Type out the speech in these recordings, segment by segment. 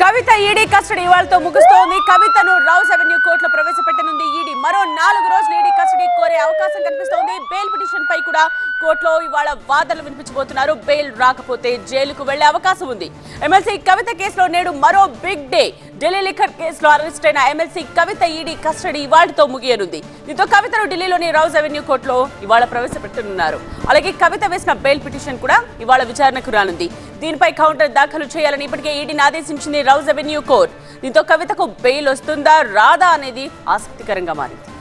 కవిత ED custody ఇవాళతో ముగుస్తోంది. కవితను rows avenue కోర్టులో ప్రవేశపెట్టనుంది ED. మరో నాలుగు రోజులు ఈడీ కస్టడీ కోరే అవకాశం కనిపిస్తోంది. బెయిల్ పిటిషన్ పై కూడా కోర్టులో ఇవాళ వాదనలు వినిపించబోతున్నారు. బెయిల్ రాకపోతే జైలుకు వెళ్ళే అవకాశం ఉంది. ఎమ్మెల్సీ కవిత కేసులో నేడు మరో బిగ్ డే ఢిల్లీ లిఖర్ కేసులో అరెస్ట్ అయిన ఎమ్మెల్సీ కవిత ఈడీ కస్టడీ ఇవాళతో ముగియనుంది. దీంతో కవితను ఢిల్లీలోని రౌజ్ అవెన్యూ కోర్టులో ఇవాళ ప్రవేశపెట్టనున్నారు. అలాగే కవిత వేసిన బెయిల్ పిటిషన్ కూడా ఇవాళ విచారణకు రానుంది. దీనిపై కౌంటర్ దాఖలు చేయాలని ఇప్పటికే ఈడీని ఆదేశించింది రౌజ్ అవెన్యూ కోర్టు. దీంతో కవితకు బెయిల్ వస్తుందా రాదా అనేది ఆసక్తికరంగా మారింది.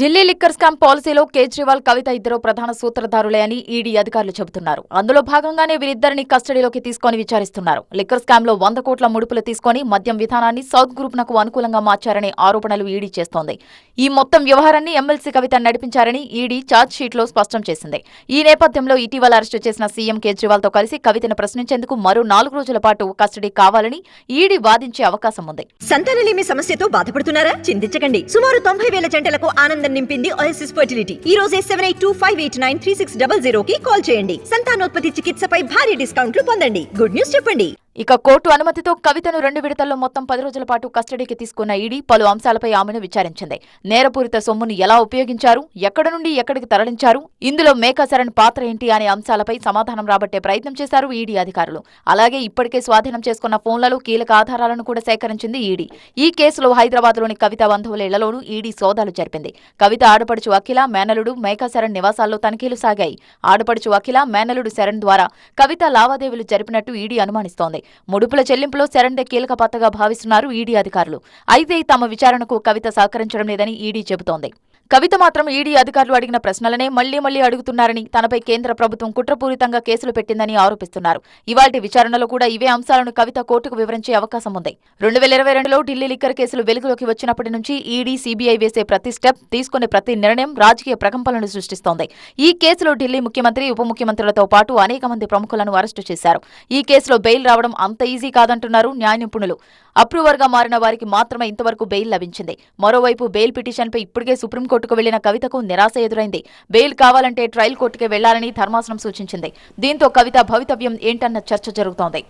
ఢిల్లీ లిక్కర్ స్కామ్ పాలసీలో కేజ్రీవాల్ కవిత ఇద్దరు ప్రధాన సూత్రధారులే అని ఈడీ అధికారులు చెబుతున్నారు. అందులో భాగంగానే వీరిద్దరిని కస్టడీలోకి తీసుకొని విచారిస్తున్నారు. లిక్కర్ స్కామ్లో వంద కోట్ల ముడుపులు తీసుకొని మద్యం విధానాన్ని సౌత్ గ్రూప్ నకు అనుకూలంగా మార్చారనే ఆరోపణలు ఈడీ చేస్తోంది. ఈ మొత్తం వ్యవహారాన్ని ఎమ్మెల్సీ కవిత నడిపించారని ఈడీ ఛార్జ్ షీట్లో స్పష్టం చేసింది. ఈ నేపథ్యంలో ఇటీవల అరెస్టు చేసిన సీఎం కేజ్రీవాల్తో కలిసి కవితను ప్రశ్నించేందుకు మరో నాలుగు రోజుల పాటు కస్టడీ కావాలని ఈడీ వాదించే అవకాశం ఉంది. సంతానలేమి సమస్యతో బాధపడుతున్నారా? చింతించకండి. సుమారు తొంభై వేల జంటలకు ఆనంద నింపింది ఓఎస్ఎస్ ఫర్టిలిటీ ఈ రోజే seven eight two five eight nine three six double zero కి కాల్ చేయండి. సంతానోత్పత్తి చికిత్సపై భారీ డిస్కౌంట్లు పొందండి. గుడ్ న్యూస్ చెప్పండి. ఇక కోర్టు అనుమతితో కవితను రెండు విడతల్లో మొత్తం పది రోజుల పాటు కస్టడీకి తీసుకున్న ఈడీ పలు అంశాలపై ఆమెను విచారించింది. నేరపూరిత సొమ్మును ఎలా ఉపయోగించారు? ఎక్కడ నుండి ఎక్కడికి తరలించారు? ఇందులో మేకాశరణ్ పాత్ర ఏంటి అనే అంశాలపై సమాధానం రాబట్టే ప్రయత్నం చేశారు ఈడీ అధికారులు. అలాగే ఇప్పటికే స్వాధీనం చేసుకున్న ఫోన్లలో కీలక ఆధారాలను కూడా సేకరించింది ఈడీ. ఈ కేసులో హైదరాబాద్లోని కవిత బంధువుల ఇళ్ళలోనూ ఈడీ సోదాలు జరిపింది. కవిత ఆడపడుచు అఖిల మేనలుడు మేకాశరణ్ నివాసాల్లో తనిఖీలు సాగాయి. ఆడపడుచు అఖిల మేనలుడు శరణ్ ద్వారా కవిత లావాదేవీలు జరిపినట్టు ఈడీ అనుమానిస్తోంది. ముడుపుల చెల్లింపులో శరణ్దే కీలక పాత్రగా భావిస్తున్నారు ఈడీ అధికారులు. అయితే తమ విచారణకు కవిత సహకరించడం లేదని ఈడీ చెబుతోంది. కవిత మాత్రం ఈడీ అధికారులు అడిగిన ప్రశ్నలనే మళ్ళీ మళ్ళీ అడుగుతున్నారని తనపై కేంద్ర ప్రభుత్వం కుట్రపూరితంగా కేసులు పెట్టిందని ఆరోపిస్తున్నారు. ఇవాటి విచారణలో కూడా ఇవే అంశాలను కవిత కోర్టుకు వివరించే అవకాశం ఉంది. రెండు వేల ఇరవై రెండులో ఢిల్లీ లిక్కర్ కేసులు వెలుగులోకి వచ్చినప్పటి నుంచి ఈడీ సీబీఐ వేసే ప్రతి స్టెప్ తీసుకునే ప్రతి నిర్ణయం రాజకీయ ప్రకంపనలను సృష్టిస్తోంది. ఈ కేసులో ఢిల్లీ ముఖ్యమంత్రి ఉప ముఖ్యమంత్రులతో పాటు అనేక మంది ప్రముఖులను అరెస్టు చేశారు. ఈ కేసులో బెయిల్ రావడం అంత ఈజీ కాదంటున్నారు న్యాయ నిపుణులు. అప్రూవర్గా మారిన వారికి మాత్రమే ఇంతవరకు బెయిల్ లభించింది. మరోవైపు బెయిల్ పిటిషన్పై ఇప్పటికే సుప్రీంకోర్టుకు వెళ్ళిన కవితకు నిరాశ ఎదురైంది. బెయిల్ కావాలంటే ట్రయల్ కోర్టుకే వెళ్ళాలని ధర్మాసనం సూచించింది. దీంతో కవిత భవితవ్యం ఏంటన్న చర్చ జరుగుతోంది.